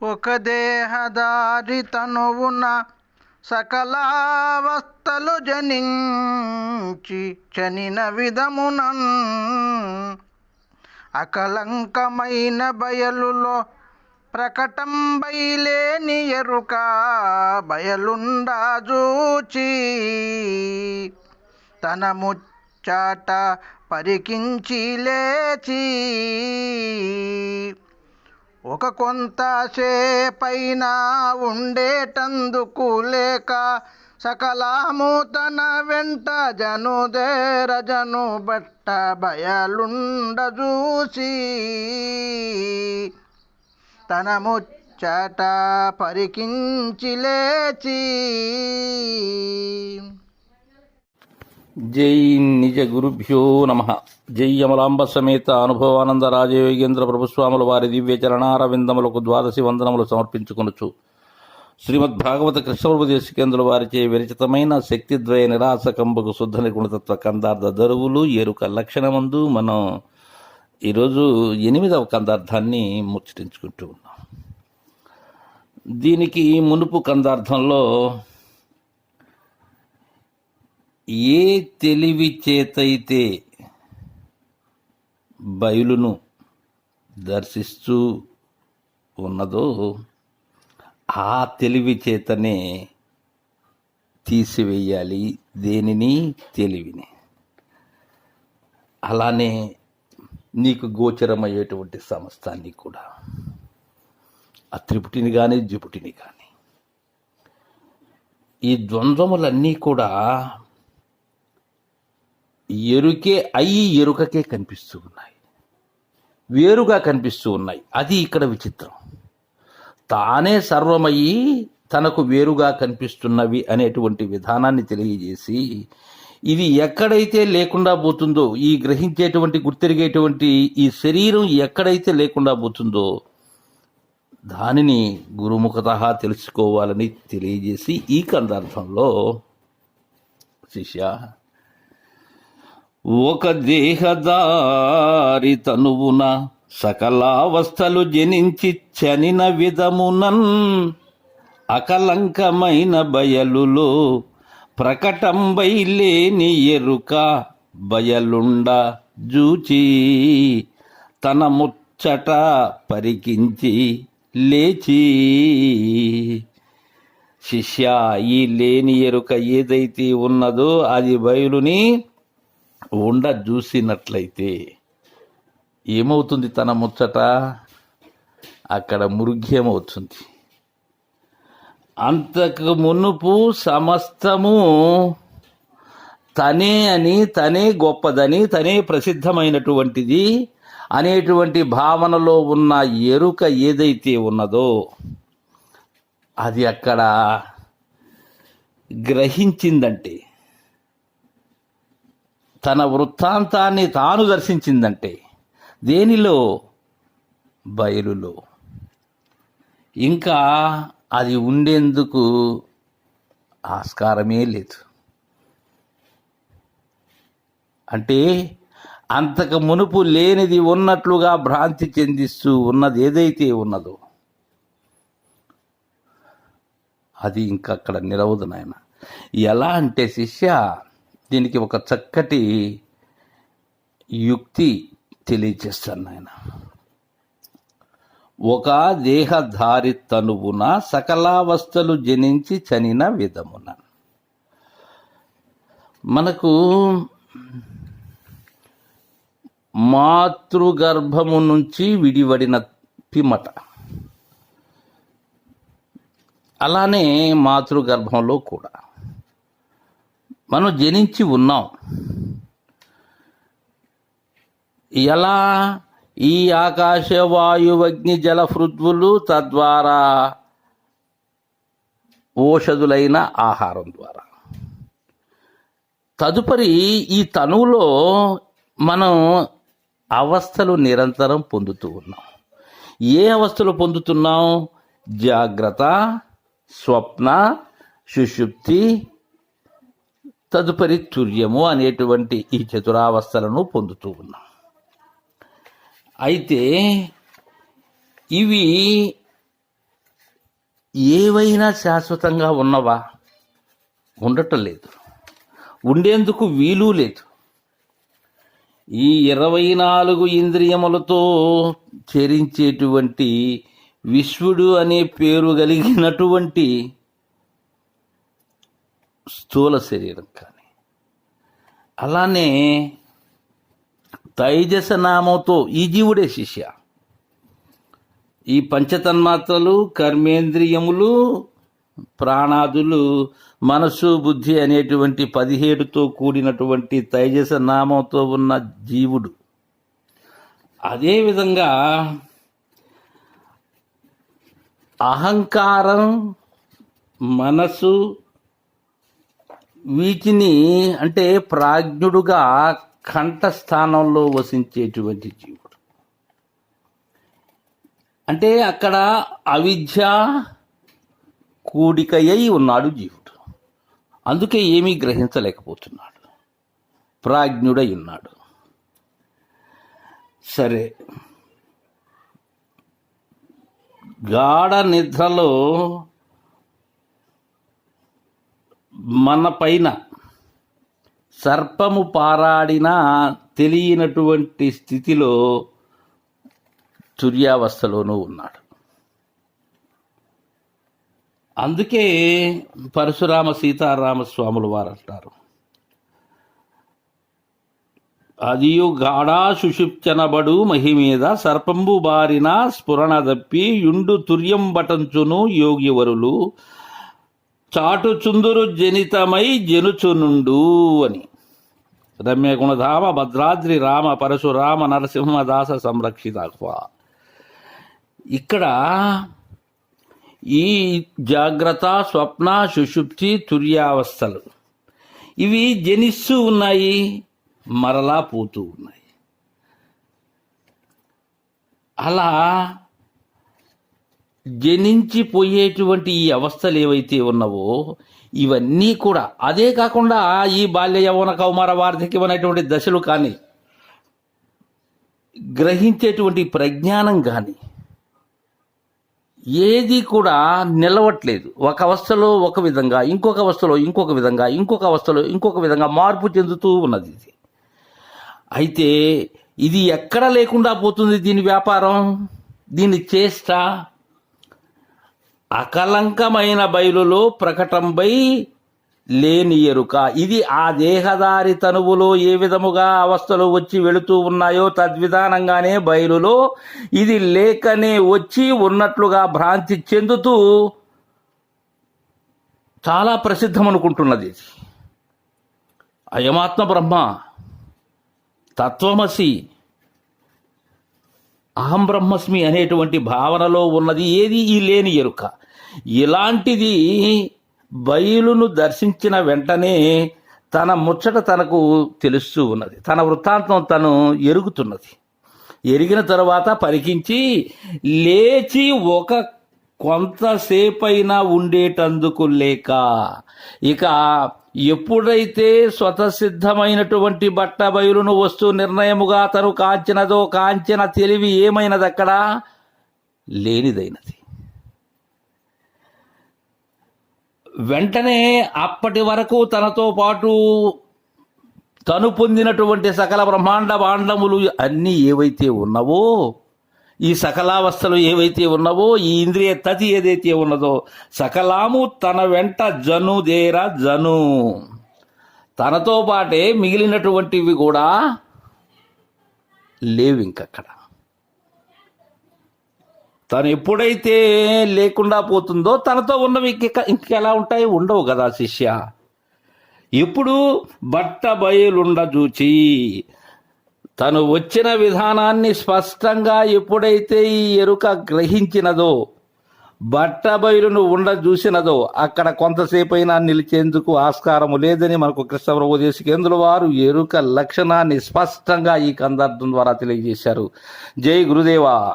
ఒక దేహదారి తనువున సకలావస్థలు జనించి చనిన విధమునన్ అకలంకమైన బయలులో ప్రకటం బయలేని ఎరుక బయలుండా చూచి తన ముచ్చాట పరికించి లేచి ఒక కొంత సేపైన ఉండేటందుకు లేక సకలాము తన వెంట జనుదేరజను బట్ట బయలుండ చూసి తన ముచ్చట పరికించి లేచి జై నిజ గురుభ్యో నమ. జై అమలాంబ సమేత అనుభవానంద రాజయోగేంద్ర ప్రభుస్వాముల వారి దివ్య చరణారవిందములకు ద్వాదశి వందనములు సమర్పించుకొనుచు. శ్రీమద్ భాగవత కృష్ణోపదేశికేంద్రుల వారిచే విరచితమైన శక్తిద్వయ నిరాసకంబకు శుద్ధ నిగుణతత్వ కందార్థ దరువులు ఎరుక లక్షణమందు మనం ఈరోజు ఎనిమిదవ కందార్థాన్ని ముచ్చటించుకుంటూ ఉన్నాం. దీనికి మునుపు కందార్థంలో ఏ తెలివి చేతైతే బయలును దర్శిస్తూ ఉన్నదో ఆ తెలివి చేతనే తీసివేయాలి దేనిని? తెలివిని. అలానే నీకు గోచరమయ్యేటువంటి సమస్తాన్ని కూడా. ఆ త్రిపుటిని కానీ జిపుటిని కానీ ఈ ద్వంద్వములన్నీ కూడా ఎరుకే అయి ఎరుకకే కనిపిస్తూ ఉన్నాయి. వేరుగా కనిపిస్తూ ఉన్నాయి. అది ఇక్కడ విచిత్రం. తానే సర్వమయ్యి తనకు వేరుగా కనిపిస్తున్నవి అనేటువంటి విధానాన్ని తెలియజేసి ఇది ఎక్కడైతే లేకుండా పోతుందో ఈ గ్రహించేటువంటి గుర్తెరిగేటువంటి ఈ శరీరం ఎక్కడైతే లేకుండా పోతుందో దానిని గురుముఖత తెలుసుకోవాలని తెలియజేసి ఈ కందార్థంలో శిష్య ఒక దేహదారి తనువున సకలావస్థలు జనించి చనిన విధమునన్ అకలంకమైన బయలులో ప్రకటంబై లేని ఎరుక బయలుండ జూచి తన ముచ్చట పరికించి లేచి. శిష్య ఈ లేని ఎరుక ఏదైతే ఉన్నదో అది బయలుని ఉండ చూసినట్లయితే ఏమవుతుంది తన ముచ్చట? అక్కడ మురుగ్యమవుతుంది అంతకు మునుపు సమస్తము తనే అని తనే గొప్పదని తనే ప్రసిద్ధమైనటువంటిది అనేటువంటి భావనలో ఉన్న ఎరుక ఏదైతే ఉన్నదో అది అక్కడ గ్రహించిందంటే తన వృత్తాంతాన్ని తాను దర్శించిందంటే దేనిలో? బయలులో. ఇంకా అది ఉండేందుకు ఆస్కారమే లేదు. అంటే అంతకు మునుపు లేనిది ఉన్నట్లుగా భ్రాంతి చెందిస్తూ ఉన్నది ఏదైతే ఉన్నదో అది ఇంకా అక్కడ నిలవదు నాయన. ఎలా అంటే శిష్య దీనికి ఒక చక్కటి యుక్తి తెలియజేస్తాను నాయన. ఒక దేహధారి తనువున సకలావస్థలు జనించి చనిన విధమున. మనకు మాతృగర్భము నుంచి విడివడిన పిమ్మట. అలానే మాతృగర్భంలో కూడా. మనం జనించి ఉన్నాం. ఎలా? ఈ ఆకాశ వాయువగ్ని జల పృథ్వులు తద్వారా ఓషధులైన ఆహారం ద్వారా. తదుపరి ఈ తనువులో మనం అవస్థలు నిరంతరం పొందుతూ ఉన్నాం. ఏ అవస్థలు పొందుతున్నాం? జాగ్రత్త స్వప్న సుషుప్తి తదుపరి తుర్యము అనేటువంటి ఈ చతురావస్థలను పొందుతూ ఉన్నాం. అయితే ఇవి ఏవైనా శాశ్వతంగా ఉన్నవా? ఉండటం లేదు. ఉండేందుకు వీలు లేదు. ఈ ఇరవై నాలుగు ఇంద్రియములతో చరించేటువంటి విశ్వడు అనే పేరు కలిగినటువంటి స్థూల శరీరం కానీ. అలానే తైజస నామంతో ఈ జీవుడే శిష్య. ఈ పంచతన్మాత్రలు కర్మేంద్రియములు ప్రాణాదులు మనస్సు బుద్ధి అనేటువంటి పదిహేడుతో కూడినటువంటి తైజస నామంతో ఉన్న జీవుడు. అదేవిధంగా అహంకారం మనసు వీటిని అంటే ప్రాజ్ఞుడుగా కంఠస్థానంలో వసించేటువంటి జీవుడు. అంటే అక్కడ అవిద్య కూడికయ్యి ఉన్నాడు జీవుడు. అందుకే ఏమీ గ్రహించలేకపోతున్నాడు. ప్రాజ్ఞుడై ఉన్నాడు. సరే. గాఢ నిద్రలో మన పైన సర్పము పారాడిన తెలియనటువంటి స్థితిలో తుర్యావస్థలోనూ ఉన్నాడు. అందుకే పరశురామ సీతారామ స్వాముల వారు అంటారు అదియు గాఢా మహి మహిమీద సర్పంబు బారిన స్ఫురణ దప్పి యుండు తుర్యం బటంచును యోగివరులు చాటు చుందురు జనితమై జనుచునుండు అని. రమ్య గుణధామ భద్రాద్రి రామ పరశురామ నరసింహదాస సంరక్షితాత్వ ఇక్కడ ఈ జాగ్రత్త స్వప్న సుషుప్తి తుర్యావస్థలు ఇవి జనిస్తూ ఉన్నాయి మరలా పోతూ ఉన్నాయి. అలా జనించిపోయేటువంటి ఈ అవస్థలు ఏవైతే ఉన్నావో ఇవన్నీ కూడా అదే కాకుండా ఈ బాల్య యవన కౌమార వార్ధక్యం అనేటువంటి దశలు కానీ గ్రహించేటువంటి ప్రజ్ఞానం కానీ ఏది కూడా నిలవట్లేదు. ఒక అవస్థలో ఒక విధంగా ఇంకొక అవస్థలో ఇంకొక విధంగా ఇంకొక అవస్థలో ఇంకొక విధంగా మార్పు చెందుతూ ఉన్నది ఇది. అయితే ఇది ఎక్కడ లేకుండా పోతుంది దీని వ్యాపారం? దీని చేష్ట? అకలంకమైన బయలులో ప్రకటంపై లేని ఎరుక. ఇది ఆ దేహదారి తనువులో ఏ విధముగా అవస్థలు వచ్చి వెళుతూ ఉన్నాయో తద్విధానంగానే బయలులో ఇది లేకనే వచ్చి ఉన్నట్లుగా భ్రాంతి చెందుతూ చాలా ప్రసిద్ధం అనుకుంటున్నది ఇది అయమాత్మ బ్రహ్మ తత్వమసి అహం బ్రహ్మస్మి అనేటువంటి భావనలో ఉన్నది. ఏది? ఈ లేని ఎరుక. ఇలాంటిది బయలును దర్శించిన వెంటనే తన ముచ్చట తనకు తెలుస్తూ ఉన్నది. తన వృత్తాంతం తను ఎరుగుతున్నది. ఎరిగిన తర్వాత పరికించి లేచి ఒక కొంతసేపైనా ఉండేటందుకు లేక ఇక ఎప్పుడైతే స్వతసిద్ధమైనటువంటి బట్ట బయలును వస్తూ నిర్ణయముగా తను కాంచినదో కాంచిన తెలివి ఏమైనది అక్కడ లేనిదైనది. వెంటనే అప్పటి వరకు తనతో పాటు తను పొందినటువంటి సకల బ్రహ్మాండ భాండములు అన్నీ ఏవైతే ఉన్నవో ఈ సకలావస్థలు ఏవైతే ఉన్నవో ఈ ఇంద్రియ తతి ఏదైతే ఉన్నదో సకలాము తన వెంట జను దేర జను. తనతో పాటే మిగిలినటువంటివి కూడా లేవు ఇంకక్కడ తను ఎప్పుడైతే లేకుండా పోతుందో తనతో ఉన్నవి ఇంక ఇంకెలా ఉంటాయి? ఉండవు కదా శిష్య. ఇప్పుడు బట్ట బయలుండ చూచి తను వచ్చిన విధానాన్ని స్పష్టంగా ఎప్పుడైతే ఈ ఎరుక గ్రహించినదో బట్ట బయలును ఉండ చూసినదో అక్కడ కొంతసేపైనా నిలిచేందుకు ఆస్కారము లేదని మనకు కృష్ణప్రభు దేశికేంద్రుల వారు ఎరుక లక్షణాన్ని స్పష్టంగా ఈ కందార్థం ద్వారా తెలియజేశారు. జై గురుదేవా.